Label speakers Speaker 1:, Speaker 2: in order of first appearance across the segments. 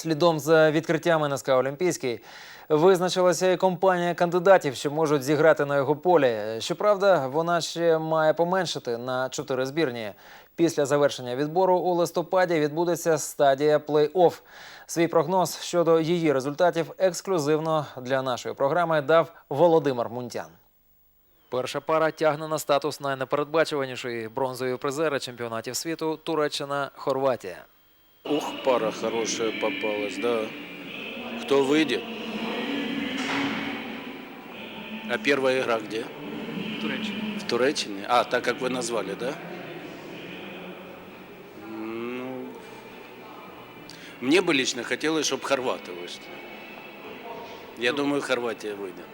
Speaker 1: Слідом за відкриттями на СК Олімпійський визначилася і компанія кандидатів, що можуть зіграти на його полі. Щоправда, вона ще має поменшити на чотири збірні. Після завершення відбору у листопаді відбудеться стадія плей-офф. Свій прогноз щодо її результатів ексклюзивно для нашої програми дав Володимир Мунтян. Перша пара тягне на статус найнепередбачуванішої бронзової призери чемпіонатів світу Туреччина-Хорватія.
Speaker 2: Ух, пара хорошая попалась, да. Кто выйдет? А первая игра где?
Speaker 3: Туреччина.
Speaker 2: В Туреччине? А, так как вы назвали, да? Ну, мне бы лично хотелось, чтобы хорваты вышли. Я думаю, Хорватия выйдет.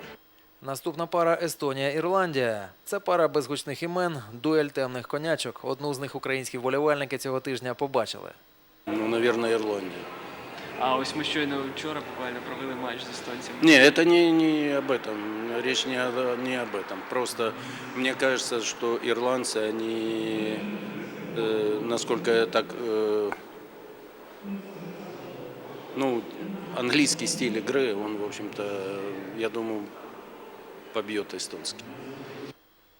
Speaker 1: Наступна пара Естонія-Ірландія. Це пара без гучних імен, дуель темних конячок. Одну з них українські вболівальники цього тижня побачили.
Speaker 2: Ну, наверное, Ирландия.
Speaker 3: А ось ми щойно вчора буквально провели матч з естонцями.
Speaker 2: Не, это не, не об этом. Речь не, о- не об этом. Просто мне кажется, что ирландцы, они, э, насколько я так, э, ну, английский стиль игры, он, в общем-то, я думаю, побьет эстонский.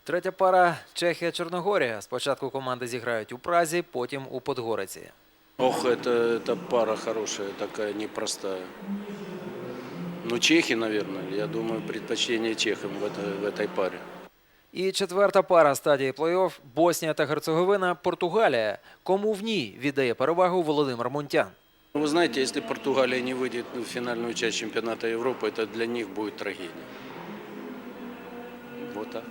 Speaker 1: Третя пара Чехія-Чорногорія. Спочатку команди зіграють у Празі, потім у Подгориці.
Speaker 2: Ох, это, это пара хорошая, такая непростая. Ну, чехи, наверное, я думаю, предпочтение чехам в, этой- в этой паре.
Speaker 1: І четверта пара стадії плей-офф Боснія та Герцеговина, Португалія. Кому в ній віддає перевагу Володимир Мунтян?
Speaker 2: Ну, Вы знаете, если Португалия не выйдет в финальную часть чемпионата Европы, это для них будет трагедия. Вот так.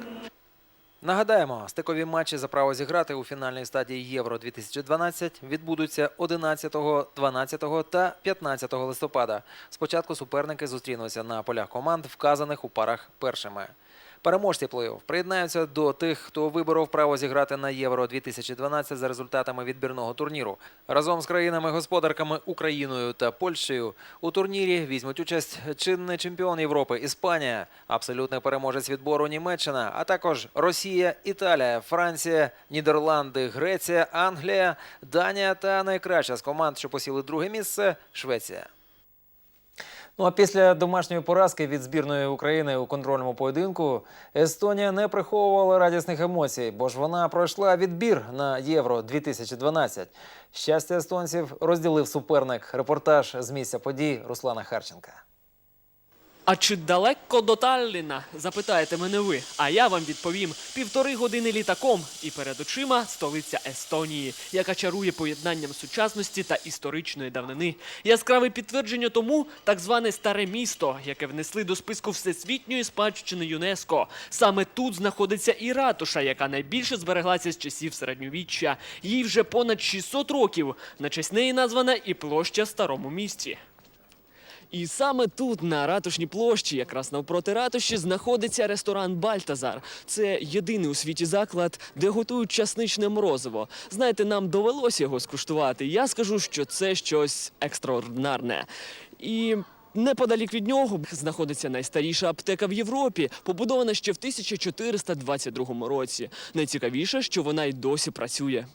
Speaker 1: Нагадаємо, стикові матчі за право зіграти у фінальній стадії Євро 2012 відбудуться 11, 12 та 15 листопада. Спочатку суперники зустрінуться на полях команд, вказаних у парах першими. Переможці плей-офф приєднаються до тих, хто виборов право зіграти на Євро 2012 за результатами відбірного турніру. Разом з країнами-господарками Україною та Польщею у турнірі візьмуть участь чинний чемпіон Європи Іспанія, абсолютний переможець відбору Німеччина, а також Росія, Італія, Франція, Нідерланди, Греція, Англія, Данія та найкраща з команд, що посіли друге місце Швеція. Ну а після домашньої поразки від збірної України у контрольному поєдинку Естонія не приховувала радісних емоцій, бо ж вона пройшла відбір на Євро 2012. Щастя естонців розділив суперник. Репортаж з місця подій Руслана Харченка.
Speaker 3: А чи далеко до Талліна? Запитаєте мене ви. А я вам відповім: півтори години літаком, і перед очима столиця Естонії, яка чарує поєднанням сучасності та історичної давнини. Яскраве підтвердження тому так зване старе місто, яке внесли до списку всесвітньої спадщини ЮНЕСКо. Саме тут знаходиться і ратуша, яка найбільше збереглася з часів середньовіччя. Їй вже понад 600 років. На честь неї названа і площа в старому місті. І саме тут, на ратушній площі, якраз навпроти ратуші, знаходиться ресторан Бальтазар. Це єдиний у світі заклад, де готують часничне морозиво. Знаєте, нам довелося його скуштувати. Я скажу, що це щось екстраординарне. І неподалік від нього знаходиться найстаріша аптека в Європі, побудована ще в 1422 році. Найцікавіше, що вона й досі працює.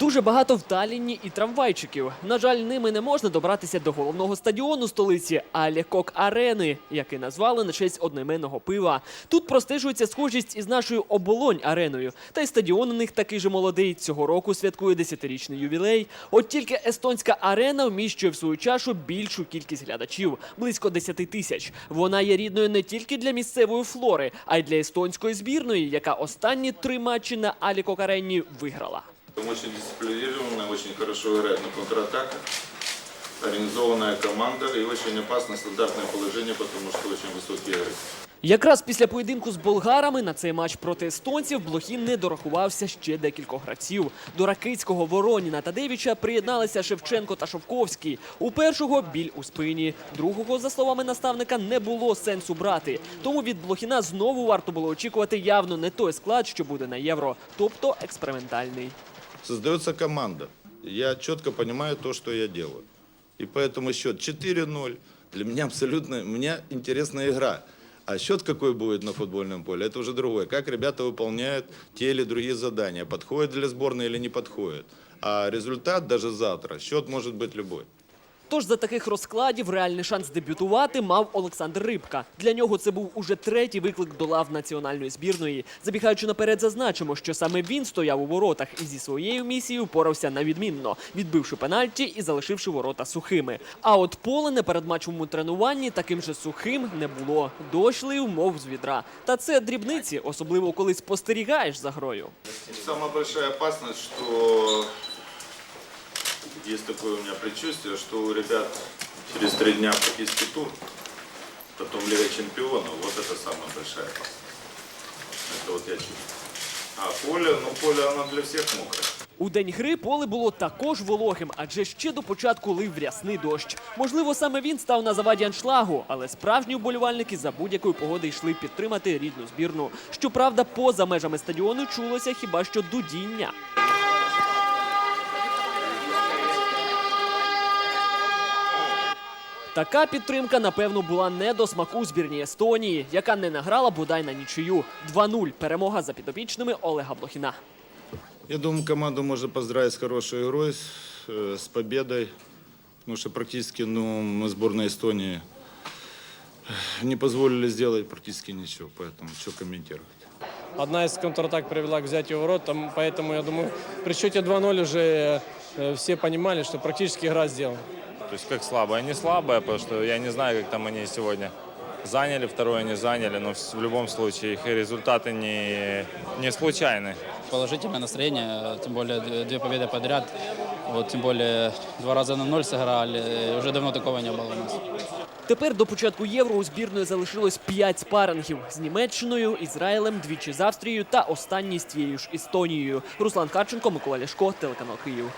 Speaker 3: Дуже багато в Таллінні і трамвайчиків. На жаль, ними не можна добратися до головного стадіону столиці Алекок Арени, який назвали на честь одноіменного пива. Тут простежується схожість із нашою оболонь ареною. Та й стадіон у них такий же молодий. Цього року святкує десятирічний ювілей. От тільки естонська арена вміщує в свою чашу більшу кількість глядачів близько 10 тисяч. Вона є рідною не тільки для місцевої флори, а й для естонської збірної, яка останні три матчі на Алікок Арені виграла.
Speaker 4: Там очень дисциплинированная, очень хорошо играет на контратаках. Организованная команда и очень опасное стандартное положение, потому что очень высокие игры.
Speaker 3: Якраз після поєдинку з болгарами на цей матч проти естонців Блохін не дорахувався ще декількох гравців. До Ракицького, Вороніна та Девіча приєдналися Шевченко та Шовковський. У першого біль у спині, другого, за словами наставника, не було сенсу брати. Тому від Блохіна знову варто було очікувати явно не той склад, що буде на євро, тобто експериментальний.
Speaker 4: Создается команда. Я четко понимаю то, что я делаю. И поэтому счет 4-0. Для меня абсолютно, меня интересная игра. А счет какой будет на футбольном поле, это уже другое. Как ребята выполняют те или другие задания, подходят для сборной или не подходят. А результат даже завтра, счет может быть любой.
Speaker 3: Тож за таких розкладів реальний шанс дебютувати мав Олександр Рибка. Для нього це був уже третій виклик до лав національної збірної. Забігаючи наперед, зазначимо, що саме він стояв у воротах і зі своєю місією порався на відмінно, відбивши пенальті і залишивши ворота сухими. А от поле на передматчевому тренуванні таким же сухим не було. Дощ лив, мов з відра. Та це дрібниці, особливо коли спостерігаєш за грою.
Speaker 4: Самая большая опасность, что есть такое у меня предчувствие, что у ребят через три дня хоккейский тур, потом Лига Чемпионов, вот это самая большая опасность. Это вот я чувствую. А поле, ну поле оно для всех мокрое.
Speaker 3: У день гри поле було також вологим, адже ще до початку лив рясний дощ. Можливо, саме він став на заваді аншлагу, але справжні вболівальники за будь-якої погоди йшли підтримати рідну збірну. Щоправда, поза межами стадіону чулося хіба що дудіння. Така підтримка, напевно, була не до смаку збірні Естонії, яка не награла бодай на нічию. 2-0 перемога за підопічними Олега Блохіна.
Speaker 4: Я думаю, команду можно поздравить с хорошей игрой, с, э, с победой. Потому что практически ну, мы сборной Эстонии не позволили сделать практически ничего. Поэтому что комментировать.
Speaker 5: Одна из контратак привела к взятию ворот, там, поэтому, я думаю, при счете 2-0 уже э, все понимали, что практически игра сделана.
Speaker 6: То есть как слабая, не слабая, потому что я не знаю, как там они сегодня заняли, второе не заняли, но в в любом случае их результаты не, не случайны.
Speaker 7: положительное настроение, тем более д- две победы подряд. Вот, тем более два раза на ноль сыграли. Уже давно такого не было у нас.
Speaker 3: Тепер до початку євро у збірної залишилось 5 спарингів з Німеччиною, Ізраїлем, двічі з Австрією та останній з тією ж Естонією. Руслан Харченко, Микола Ляшко, телеканал Київ.